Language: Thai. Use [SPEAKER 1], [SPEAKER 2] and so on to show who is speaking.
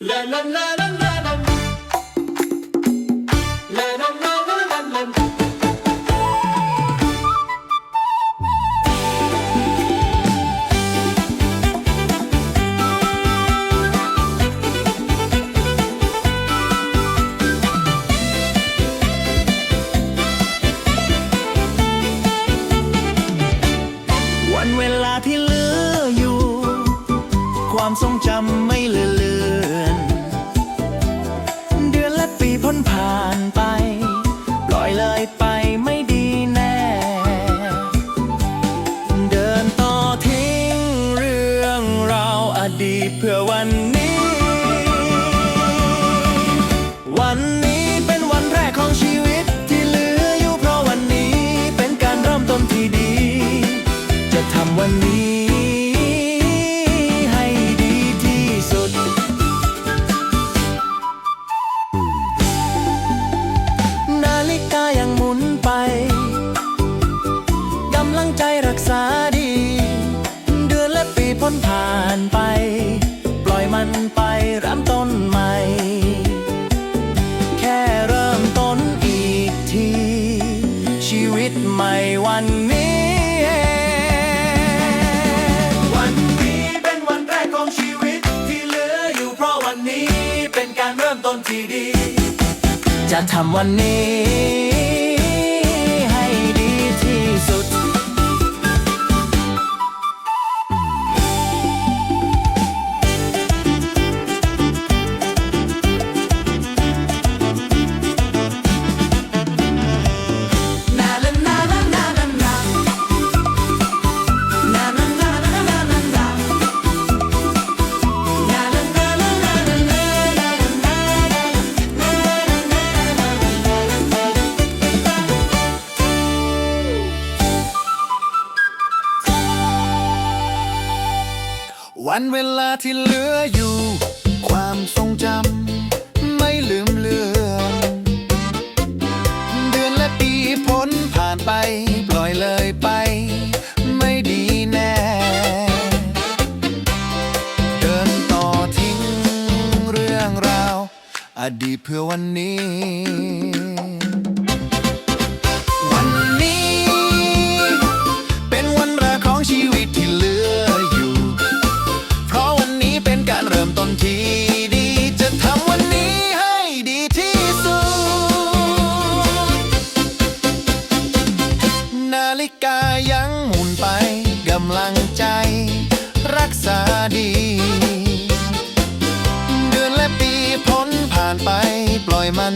[SPEAKER 1] La la la la la
[SPEAKER 2] ความทรงจำไม่เลือนเลือนเดือนและปีพ้นผ่านไป ปล่อยเลยไปไม่ดีแน่ เดินต่อทิ้งเรื่องราวอดีตเพื่อวันนี้วัน ผ่านไป ปล่อยมันไปเริ่มต้นใหม่ แค่เริ่มต้นอีกที ชีวิตใหม่วันนี้ วันนี้เป็นวันแรกของชีวิตที่เหลืออยู่เพราะวันนี้เป็นการเริ่มต้นที่ดี จะทำวันนี้ วันเวลาที่เหลืออยู่ ความทรงจำไม่ลืมเลือนเดือนและปีพ้นผ่านไป ปล่อยเลยไป ไม่ดีแน่ เดินต่อทิ้งเรื่องราว อดีตเพื่อวันนี้ ฬิกายังหมุนไปกำลังใจ รักษาดี เดือนและปีพ้นผ่านไปปล่อยมัน